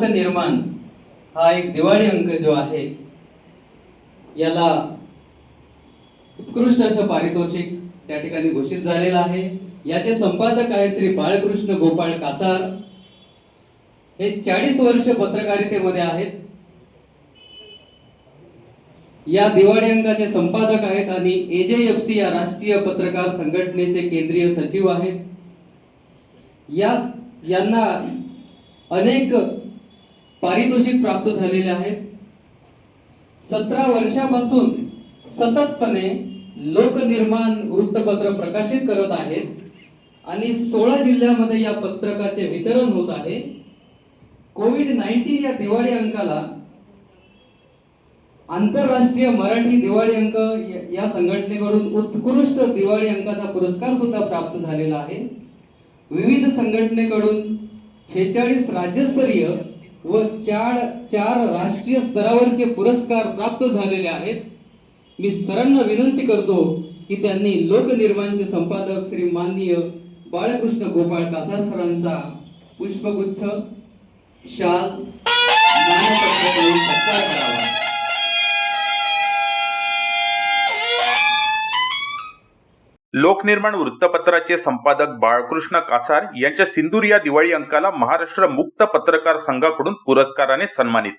लोकनिर्माण हा एक दिवाळी अंक जो आहे याला उत्कृष्ट असं पारितोषिक त्या ठिकाणी घोषित झालेलं आहे. याचे संपादक आहे श्री बाळकृष्ण गोपाळ कासार. हे चाळीस वर्ष पत्रकारितेमध्ये आहेत. या दिवाळी अंकाचे संपादक आहेत आणि एजेएफसी या राष्ट्रीय पत्रकार संघटनेचे केंद्रीय सचिव आहेत. या यांना अनेक पारितोषिक प्राप्त झालेले आहेत. सतरा वर्षापासून सततपणे लोकनिर्माण वृत्तपत्र प्रकाशित करत आहेत आणि सोळा जिल्ह्यामध्ये या पत्रकाचे वितरण होत आहे. कोविड नाईन्टीन या दिवाळी अंकाला आंतरराष्ट्रीय मराठी दिवाळी अंक या- संघटनेकडून उत्कृष्ट दिवाळी अंकाचा पुरस्कार सुद्धा प्राप्त झालेला आहे. विविध संघटनेकडून छेचाळीस राज्यस्तरीय व चार चार राष्ट्रीय स्तरावरचे पुरस्कार प्राप्त झालेले आहेत. मी सरांना विनंती करतो की त्यांनी लोकनिर्माणचे संपादक श्री माननीय बाळकृष्ण गोपाळ कासार सरांचा पुष्पगुच्छ शाल लोकनिर्माण वृत्तपत्राचे संपादक बाळकृष्ण कासार यांच्या सिंदूर या दिवाळी अंकाला महाराष्ट्र मुक्त पत्रकार संघाकडून पुरस्काराने सन्मानित.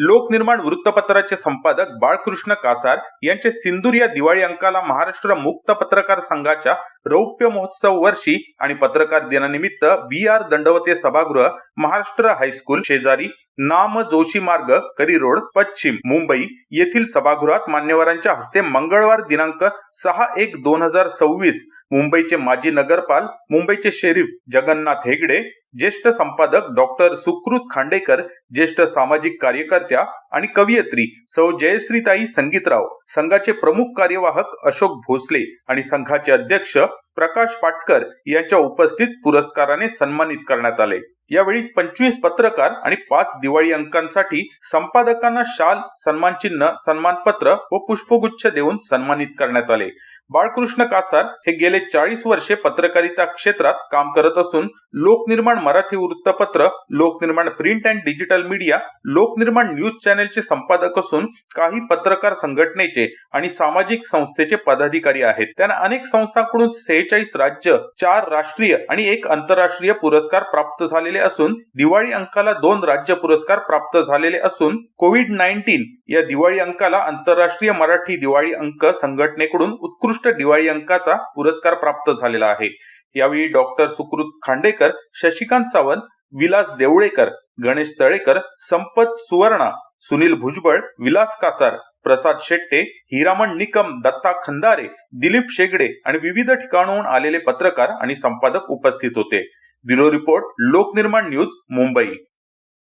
लोकनिर्माण वृत्तपत्राचे संपादक बाळकृष्ण कासार यांचे सिंदूर या दिवाळी अंकाला महाराष्ट्र मुक्त पत्रकार संघाच्या रौप्य महोत्सव वर्षी आणि पत्रकार दिनानिमित्त बी आर दंडवते सभागृह महाराष्ट्र हायस्कूल शेजारी नाम जोशी मार्ग करी रोड पश्चिम मुंबई येथील सभागृहात मान्यवरांच्या हस्ते मंगळवार दिनांक सहा एक दोन हजार सव्वीस मुंबईचे माजी नगरपाल मुंबईचे शेरीफ जगन्नाथ हेगडे ज्येष्ठ संपादक डॉक्टर सुकृत खांडेकर ज्येष्ठ सामाजिक कार्यकर्त्या आणि कवयित्री सौ जयश्रीताई संगीतराव संघाचे प्रमुख कार्यवाहक अशोक भोसले आणि संघाचे अध्यक्ष प्रकाश पाटकर यांच्या उपस्थित पुरस्काराने सन्मानित करण्यात आले. यावेळी पंचवीस पत्रकार आणि पाच दिवाळी अंकांसाठी संपादकांना शाल सन्मान चिन्ह सन्मानपत्र व पुष्पगुच्छ देऊन सन्मानित करण्यात आले. बाळकृष्ण कासार हे गेले चाळीस वर्षे पत्रकारिता क्षेत्रात काम करत असून लोकनिर्माण मराठी वृत्तपत्र Loknirman print and digital media Loknirman news चॅनेलचे संपादक असून काही पत्रकार संघटनेचे आणि सामाजिक संस्थेचे पदाधिकारी आहेत. त्यांना अनेक संस्थांकडून सेहेचाळीस राज्य चार राष्ट्रीय आणि एक आंतरराष्ट्रीय पुरस्कार प्राप्त झालेले असून दिवाळी अंकाला दोन राज्य पुरस्कार प्राप्त झालेले असून कोविड नाईन्टीन या दिवाळी अंकाला आंतरराष्ट्रीय मराठी दिवाळी अंक संघटनेकडून उत्कृष्ट उत्कृष्ट दिवाळी अंकाचा पुरस्कार प्राप्त झालेला आहे. यावेळी डॉक्टर सुकृत खांडेकर शशिकांत सावंत विलास देवळेकर गणेश तळेकर संपत सुवर्णा सुनील भुजबळ विलास कासार प्रसाद शेट्टे हिरामण निकम दत्ता खंदारे दिलीप शेगडे आणि विविध ठिकाणाहून आलेले पत्रकार आणि संपादक उपस्थित होते. Bureau report Loknirman news Mumbai.